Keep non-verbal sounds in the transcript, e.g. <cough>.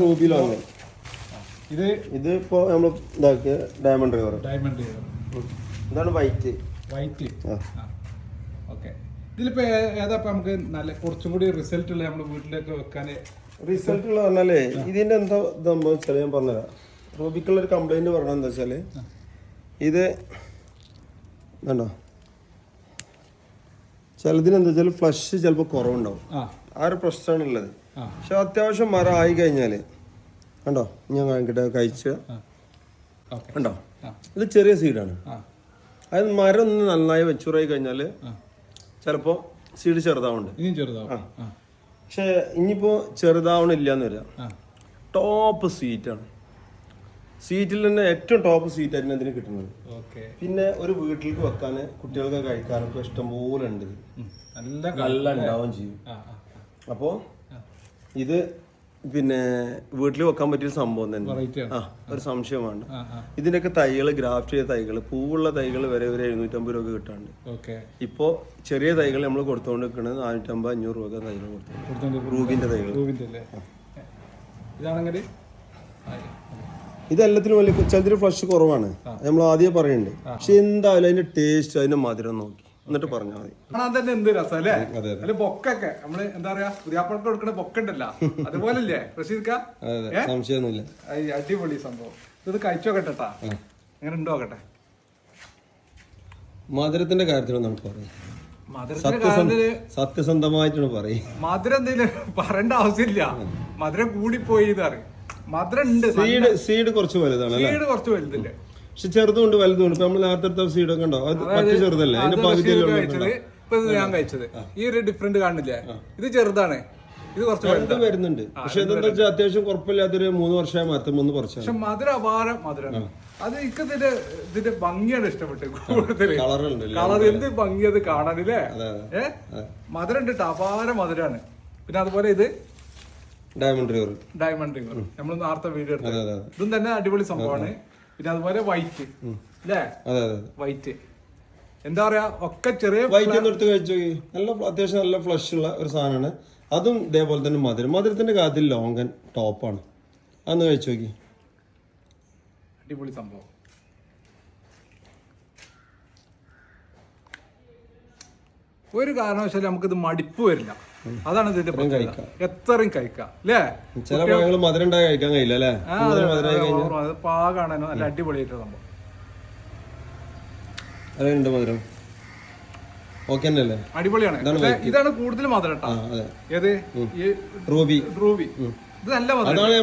Ruby long ഇത് ഇത് ഇപ്പോ നമ്മൾ ഇതാക്കിയ ഡയമണ്ട് റിവർ ഡയമണ്ട് ഇതാണ് വൈറ്റ് വൈറ്റ്. ഓക്കെ ഇതിലിപ്പോ ഏതാ നമുക്ക് നല്ല കുറച്ചും കൂടി റിസൾട്ട് ഉള്ള നമ്മുടെ വീട്ടിലേക്ക് വെക്കാൻ? റിസൾട്ട് ഉള്ള പറഞ്ഞാലേ ഇതിന്റെ എന്താ സംഭവം വെച്ചാൽ ഞാൻ പറഞ്ഞുതരാം. റൂബിക്കുള്ള ഒരു കംപ്ലൈന്റ് പറഞ്ഞത് എന്താ വെച്ചാൽ ഇത് ചിലതിന് എന്താ വെച്ചാൽ ഫ്ലഷ് ചിലപ്പോൾ കുറവുണ്ടാവും. ആ. ഒരു പ്രശ്നമാണ് ഉള്ളത് പക്ഷെ അത്യാവശ്യം മരം ആയി കഴിഞ്ഞാൽ കണ്ടോ? ഞാൻ കാണിക്കട്ടെ കഴിച്ച. കണ്ടോ? ഇത് ചെറിയ സീഡാണ് ആണ്. അത് മരം ഒന്ന് നന്നായി മെച്ചൂറായി കഴിഞ്ഞാൽ ആ. ചിലപ്പോൾ സീഡ് ചെറുതാവുന്നുണ്ട് ഇനിയും ചെറുതാവും. ആ. പക്ഷെ ഇനിയിപ്പോ ചെറുതാവണില്ല എന്ന് വരാം ടോപ്പ് സീറ്റാണ് സീറ്റിൽ തന്നെ ഏറ്റവും ടോപ്പ് സീറ്റ് ആയിരുന്നു ഇതിന് കിട്ടുന്നത്. പിന്നെ ഒരു വീട്ടിലേക്ക് വെക്കാൻ കുട്ടികൾക്ക് കഴിക്കാനൊക്കെ ഇഷ്ടം പോലെ ഉണ്ട് നല്ല നല്ല ഉണ്ടാവും ചെയ്യും. അപ്പോ ഇത് പിന്നെ വീട്ടിൽ വെക്കാൻ പറ്റിയ സംഭവം തന്നെ. ആ ഒരു സംശയമാണ്. ഇതിന്റെയൊക്കെ തൈകൾ ഗ്രാഫ്റ്റ് ചെയ്ത തൈകൾ പൂവുള്ള തൈകൾ വരെ ഒരു എഴുന്നൂറ്റമ്പത് രൂപ കിട്ടാണ്ട് ഓക്കെ. ഇപ്പോ ചെറിയ തൈകൾ നമ്മൾ കൊടുത്തുകൊണ്ട് നിൽക്കുന്നത് നാനൂറ്റമ്പത് അഞ്ഞൂറ് രൂപ തൈകൾ കൊടുത്തു കൊടുത്തോണ്ട് റൂബിന്റെ തൈകൾ ഇതാണെങ്കിൽ ഇതെല്ലാത്തിനും വലിയ ചിലതിന് ഫ്ലഷ് കുറവാണ്. നമ്മൾ ആദ്യം പറയുന്നുണ്ട് പക്ഷെ എന്തായാലും അതിന്റെ ടേസ്റ്റ് അതിന്റെ മധുരം നോക്കി. എന്നിട്ട് പറഞ്ഞാൽ മതി. കാണാൻ തന്നെ എന്ത് രസം അല്ലേ? അല്ലെ ബൊക്കൊക്കെ നമ്മൾ എന്താ പറയാ പുതിയാപ്പൾക്ക് കൊടുക്കുന്ന ബൊക്കുണ്ടല്ലോ അതുപോലല്ലേ? <laughs> റഷീദ്ക്ക? സംശയമൊന്നുമില്ല. അടിപൊളി സംഭവം. ഇത് കഴിച്ചോക്കട്ടെട്ടാ എങ്ങനെ ഉണ്ടോ നോക്കട്ടെ. മധുരത്തിന്റെ കാര്യത്തിൽ നമുക്ക് പറയാം. സത്യസന്ധമായിട്ടാണ് പറയും മധുരം എന്തെങ്കിലും പറയേണ്ട ആവശ്യമില്ല. മധുരം കൂടിപ്പോയി എന്നറിയും മധുരം ഉണ്ട് സീഡ് സീഡ് കുറച്ച് വലുതാണ് സീഡ് കുറച്ച് വലുതില്ലേ? പക്ഷെ ചെറുതുകൊണ്ട് വലുതുണ്ട്. ഇപ്പൊ നമ്മൾ നേരത്തെ സീഡ് സീഡൊക്കെ ഉണ്ടോ? അത് പറ്റി ചെറുതല്ലേ? അതിന്റെ അത് പകുതി ഇപ്പൊ ഇത് ഞാൻ കഴിച്ചത്. ഈ ഒരു ഡിഫറെന്റ് കാണില്ലേ? ഇത് ചെറുതാണ്. ഇത് കുറച്ച് വലുത് വരുന്നുണ്ട്. പക്ഷെ എന്താ വെച്ചാൽ അത്യാവശ്യം കുഴപ്പമില്ലാത്തൊരു മൂന്ന് വർഷമായി മാറ്റം മൂന്ന് കുറച്ച് പക്ഷെ മധുര അപാരം മധുരമാണ്. അത് എനിക്ക് ഇതിന്റെ ഇതിന്റെ ഭംഗിയാണ് ഇഷ്ടപ്പെട്ടത് കൂടുതൽ. കളർ എന്ത് ഭംഗി അത് കാണാനില്ലേ ഏഹ് മധുരം ഉണ്ട് അപാര മധുരമാണ്. പിന്നെ അതുപോലെ ഇത് ഡയമണ്ട് റിവർ ഡയമണ്ട് റിവർ നമ്മൾ നേരത്തെ വീഡിയോ എടുത്തത് ഇതും തന്നെ അടിപൊളി സംഭവമാണ്. പിന്നെ അതുപോലെ വൈറ്റ് അല്ലേ വൈറ്റ് എന്താ പറയാ ഒക്കെ ചെറിയ വൈറ്റ് ഒന്ന് എടുത്ത് കഴിച്ചു നല്ല അത്യാവശ്യം നല്ല ഫ്ലഷ് ഉള്ള ഒരു സാധനമാണ്. അതും ഇതേപോലെ തന്നെ മധുരം. മധുരത്തിന്റെ കാര്യത്തിൽ ലോങ്കൻ ടോപ്പാണ് അന്ന് കഴിച്ചു നോക്കി. അടിപൊളി സംഭവം. ഒരു കാരണവശാലും നമുക്കിത് മടിപ്പ് വരില്ല. അതാണ് ഇതിന്റെ എത്രയും കഴിക്കാം. അല്ലേ ചില പഴങ്ങൾ മധുരം ഉണ്ടായി കഴിക്കാൻ കഴിയില്ല അല്ലേ പാകാണ് നല്ല അടിപൊളിയായിട്ട് സംഭവം. അതുണ്ട് മധുരം? ഓക്കെ അല്ലേ? അടിപൊളിയാണ്. ഇതാണ് കൂടുതൽ മധുരം കേട്ടോ ഏത്? ഈ റൂബി. റൂബി. ഇത് നല്ല മധുരം.